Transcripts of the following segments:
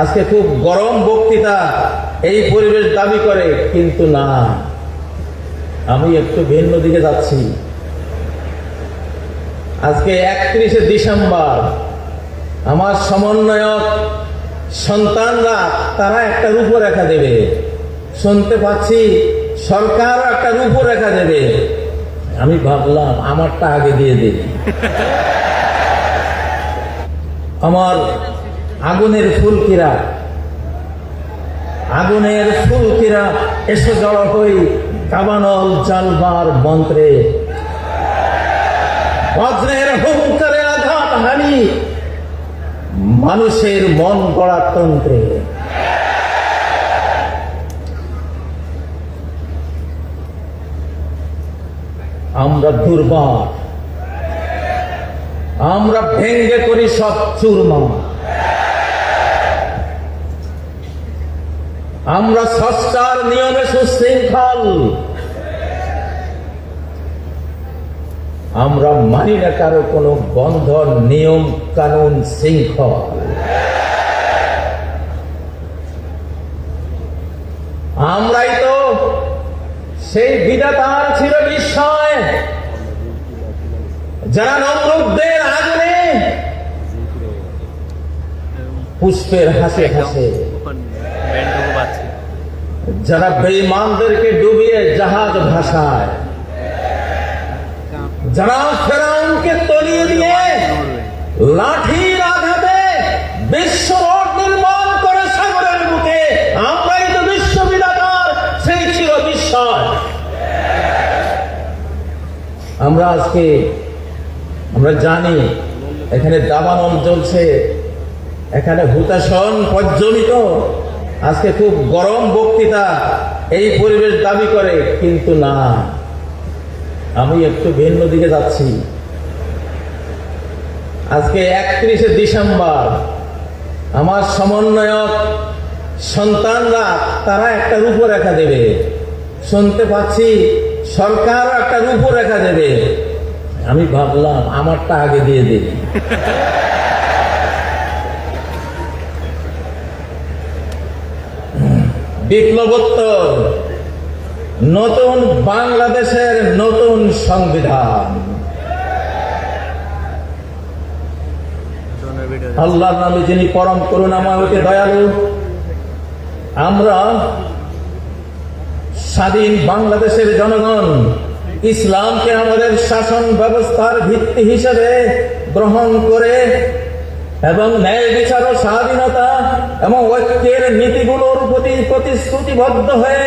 আজকে খুব গরম বক্তৃতা এই পরিবেশ দাবি করে, কিন্তু না। আমি একটু ভিন্ন দিকে যাচ্ছি। আজকে একত্রিশে ডিসেম্বর, আমার সমন্বয়ক সন্তানরা, তারা একটা রূপরেখা দেবে। শুনতে পাচ্ছি সরকার একটা রূপরেখা দেবে। আমি ভাবলাম, আমারটা আগে দিয়ে দিই। আমার আগুনের ফুলকিরা আগুনের ফুলকিরা এসে জড়ো হই কাবানল জালবার মন্ত্রে। বজ্রের হুঙ্কারে আঘাত হানি মানুষের মন গড়ার তন্ত্রে। আমরা দুর্বল। আমরা ভেঙ্গে করি সব চুরমা আমরা সস্তার নিয়মে সুশৃঙ্খল। আমরা মানি না কারও কোনো বন্ধন নিয়ম, কানুন, শৃঙ্খল। আমরাই তো সেই বিধাতার ছিল বিস্ময় যারা নমরুদদের আগুনে পুষ্পের হাসে হাসে। যারা বেঈমানদেরকে ডুবিয়ে জাহাজ ভাসায়, যারা ফেরাউনকে তলিয়ে দিয়ে লাঠির আঘাতে বিশ্ব নির্মাণ করে সাগরের বুকে, আমরাই তো বিশ্ববিদাতার সেই ছিল আমরা আজকে, আমরা জানি এখানে দাবানল চলছে এখানে হুতাসন প্রজ্বলিত। আজকে খুব গরম বক্তৃতা এই পরিবেশ দাবি করে, কিন্তু না। আমি একটু ভিন্ন দিকে যাচ্ছি। আজকে একত্রিশে ডিসেম্বর, আমার সমন্বয়ক সন্তানরা, তারা একটা রূপরেখা দেবে। শুনতে পাচ্ছি সরকার একটা রূপরেখা দেবে। আমি ভাবলাম, আমারটা আগে দিয়ে দিই। বিপ্লবোত্তর, নতুন বাংলাদেশের নতুন সংবিধান। আল্লাহর নামে যিনি পরম করুণাময় হতে দয়ালু, আমরা স্বাধীন বাংলাদেশের জনগণ, ইসলামকে আমাদের শাসন ব্যবস্থার ভিত্তি হিসেবে গ্রহণ করে এবং ন্যায় বিচার ও স্বাধীনতা এবং ঐক্যের নীতিগুলোর প্রতি প্রতিশ্রুতিবদ্ধ হয়ে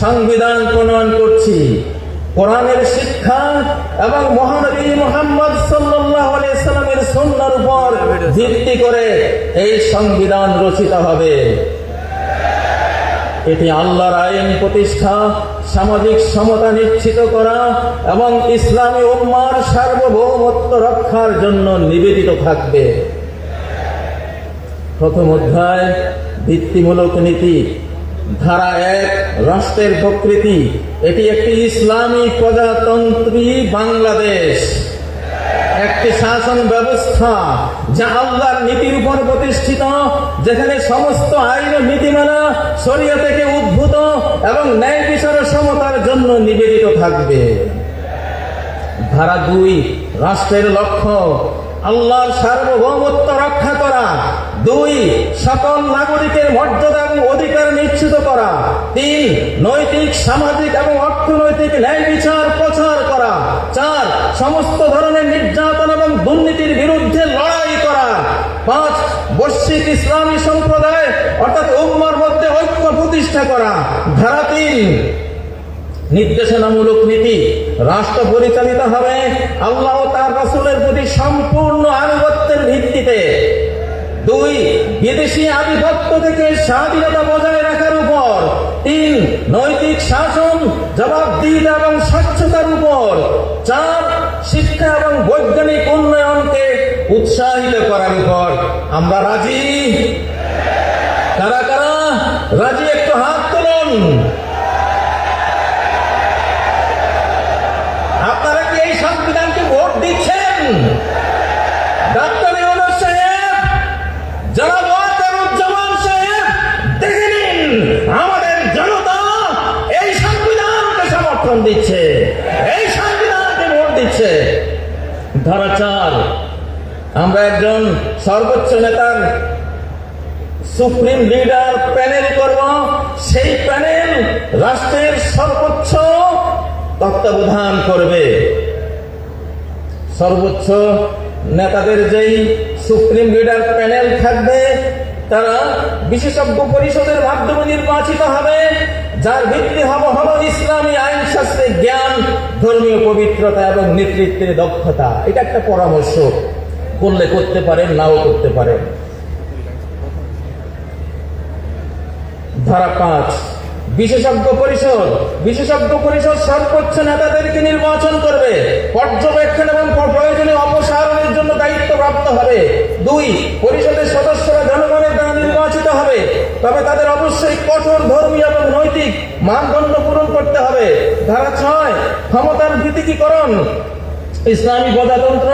সংবিধান প্রণয়ন করছি। কোরআনের শিক্ষা এবং মহানবী মোহাম্মদ সাল্লামের সন্ন্যার উপর ভিত্তি করে এই সংবিধান রচিত হবে। এটি আল্লাহর আইন প্রতিষ্ঠা, সামাজিক সমতা নিশ্চিত করা এবং ইসলামী উম্মার সার্বভৌমত্ব রক্ষার জন্য নিবেদিত থাকবে। প্রথম অধ্যায়, ভিত্তিমূলক নীতি। ধারা এক, রাষ্ট্রের প্রকৃতি। এটি একটি ইসলামী প্রজাতন্ত্রী বাংলাদেশ। একটি শাসন ব্যবস্থা যা আল্লাহর নীতির উপর প্রতিষ্ঠিত যেখানে সমস্ত আইন নীতিমালা শরীয় থেকে উদ্ভূত এবং ন্যায় বিচার সমতার জন্য নিবেদিত থাকবে। ধারা দুই, রাষ্ট্রের লক্ষ্য, আল্লাহর সার্বভৌমত্ব রক্ষা করা। দুই, সকল নাগরিকের মর্যাদা এবং অধিকার নিশ্চিত করা। তিন, নৈতিক, সামাজিক এবং অর্থনৈতিক ন্যায় বিচার প্রচার করা। চার, সমস্ত ধরনের নির্যাতন এবং দুর্নীতির বিরুদ্ধে লড়াই পাঁচ বৈশ্বিক ইসলামী সম্প্রদায়, অর্থাৎ উম্মার মধ্যে ঐক্য প্রতিষ্ঠা করা, ধারা তিন। নির্দেশনামূলক নীতি, রাষ্ট্র পরিচালিত হবে আল্লাহ তার রাসূলের প্রতি সম্পূর্ণ আনুগত্যের ভিত্তিতে। দুই, বিদেশি আধিপত্য থেকে স্বাধীনতা বজায় রাখার উপর। তিন, নৈতিক শাসন, জবাবদিহিতা এবং স্বচ্ছতার উপর। চার, শিক্ষা এবং বৈজ্ঞানিক উন্নয়নকে উৎসাহিত করার উপর আমরা রাজি। কারা কারা? রাজি একটু হাত তুলুন। আমরা একজন সর্বোচ্চ নেতার সুপ্রিম লিডার প্যানেল করব। সেই প্যানেল রাষ্ট্রের সর্বোচ্চ তত্ত্বাবধান করবে। সর্বোচ্চ নেতাদের যেই সুপ্রিম লিডার প্যানেল থাকবে, তারা বিশেষজ্ঞ পরিষদের মাধ্যমে নির্বাচিত হবে, যার ভিত্তি হব হল ইসলামী আইন শাস্ত্রের জ্ঞান, ধর্মীয় পবিত্রতা এবং নেতৃত্বের দক্ষতা। এটা একটা পরামর্শ। করলে করতে পারেন, নাও করতে পারেন। ধারা পাঁচ, বিশেষজ্ঞ পরিষদ বিশেষজ্ঞ পরিষদ সর্বোচ্চ নেতাদেরকে নির্বাচন করবে। পর্যবেক্ষণ এবং প্রয়োজনীয় অপসারণের জন্য দায়িত্ব প্রাপ্ত হবে। দুই, পরিষদের সদস্যরা জনগণের দ্বারা নির্বাচিত হবে। তবে তাদের অবশ্যই কঠোর ধর্মীয় এবং নৈতিক মানদণ্ড পূরণ করতে হবে। ধারা ছয়, ক্ষমতার ভিত্তিকীকরণ। ইসলামী প্রজাতন্ত্র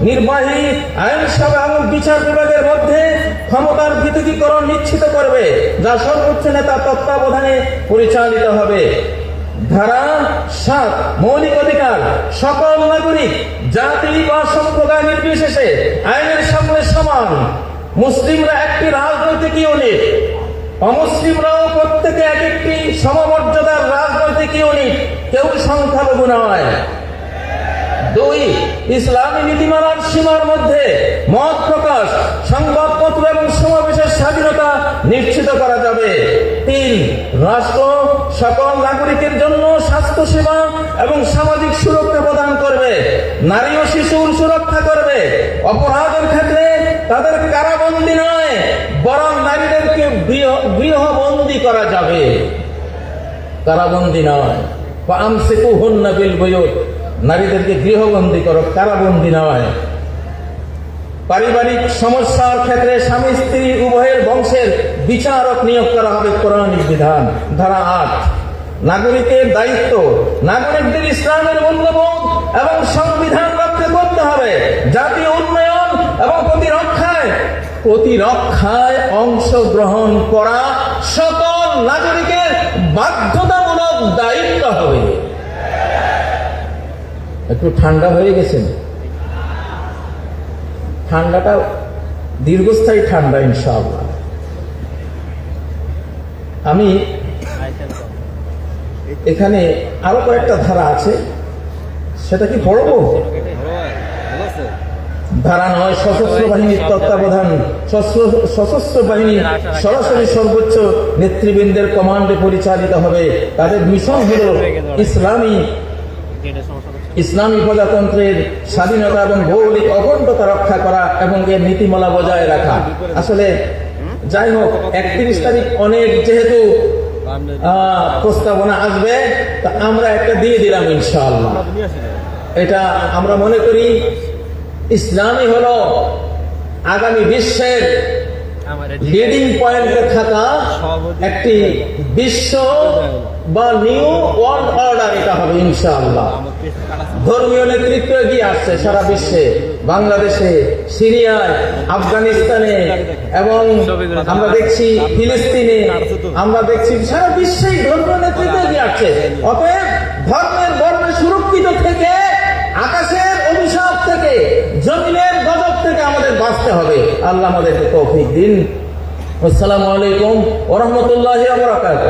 নির্বাহী, আইনসভা এবং বিচার বিভাগের মধ্যে ক্ষমতার পৃথকীকরণ নিশ্চিত করবে, যা সর্বোচ্চ নেতা তত্ত্বাবধানে পরিচালিত হবে। ধারা সাত, মৌলিক অধিকার। সকল নাগরিক, জাতি বা সম্প্রদায় নির্বিশেষে আইনের সামনে সমান। মুসলিমরা একটি রাজনৈতিক ইউনিট। অমুসলিমরাও প্রত্যেকে এক একটি সমমর্যাদার রাজনৈতিক ইউনিট। কেউ সংখ্যালঘু নয়। দুই, ইসলামী নীতিমালার সীমার মধ্যে মত প্রকাশ, সংবাদপত্র এবং সমাবেশের স্বাধীনতা নিশ্চিত করা যাবে। তিন, রাষ্ট্র সকল নাগরিকের জন্য স্বাস্থ্য সেবা এবং সামাজিক সুরক্ষা প্রদান করবে। নারী ও শিশুর সুরক্ষা করবে। অপরাধের ক্ষেত্রে তাদের কারাবন্দী নয়, বরং নারীদেরকে গৃহ- গৃহবন্দী করা যাবে। কারাবন্দী নয়। আমসিকু হুন্না বিল বয়ুত। নারীদেরকে গৃহবন্দী করো, কারাবন্দী নয়। পারিবারিক সমস্যার ক্ষেত্রে স্বামী, স্ত্রী, উভয়ের বংশের বিচারক নিয়োগ করা হবে পৌরাণিক বিধান। ধারা আট, নাগরিকের দায়িত্ব। নাগরিকদের ইসলামের মূল্যবোধ এবং সংবিধান রক্ষা করতে হবে। জাতীয় উন্নয়ন এবং প্রতিরক্ষায় প্রতিরক্ষায় অংশগ্রহণ করা সকল নাগরিকের বাধ্যতামূলক দায়িত্ব হবে। একটু ঠান্ডা হয়ে গেছেন ঠান্ডাটা দীর্ঘস্থায়ী ঠান্ডা, ইনশাআল্লাহ। আমি এখানে আরও কয়েকটা ধারা আছে। সেটা কি পড়ব? ধারা নয়, সশস্ত্র বাহিনীর তত্ত্বাবধান। সশস্ত্র- বাহিনী সরাসরি সর্বোচ্চ নেতৃবৃন্দের কমান্ডে পরিচালিত হবে। তাদের মিশন হল ইসলামী ইসলামী প্রজাতন্ত্রের স্বাধীনতা এবং ভৌগোলিক অখণ্ডতা রক্ষা করা এবং এর নীতিমালা বজায় রাখা। আসলে, যাই হোক, একত্রিশ তারিখ অনেক যেহেতু প্রস্তাবনা আসবে, তা আমরা একটা দিয়ে দিলাম ইনশাআল্লাহ। এটা আমরা মনে করি, ইসলামই হলো আগামী বিশ্বের লিডিং পয়েন্টে থাকা একটি বিশ্ব বা নিউ ওয়ার্ল্ড অর্ডার এটা হবে ইনশাআল্লাহ। ধর্মীয় নেতৃত্ব এগিয়ে আসছে সারা বিশ্বে বাংলাদেশে সিরিয়ায় আফগানিস্তানে এবং আমরা দেখছি ফিলিস্তিনে আমরা দেখছি সারা বিশ্বেই ধর্মীয় নেতৃত্ব এগিয়ে আসছে। অতএব ধর্মের বর্ণে সুরক্ষিত থেকে আকাশের অভিশাপ থেকে জমিনের গজব থেকে আমাদের বাঁচতে হবে। আল্লাহ আমাদেরকে তৌফিক দিন। আসসালামু আলাইকুম ওরহমতুল্লাহ বরাকাত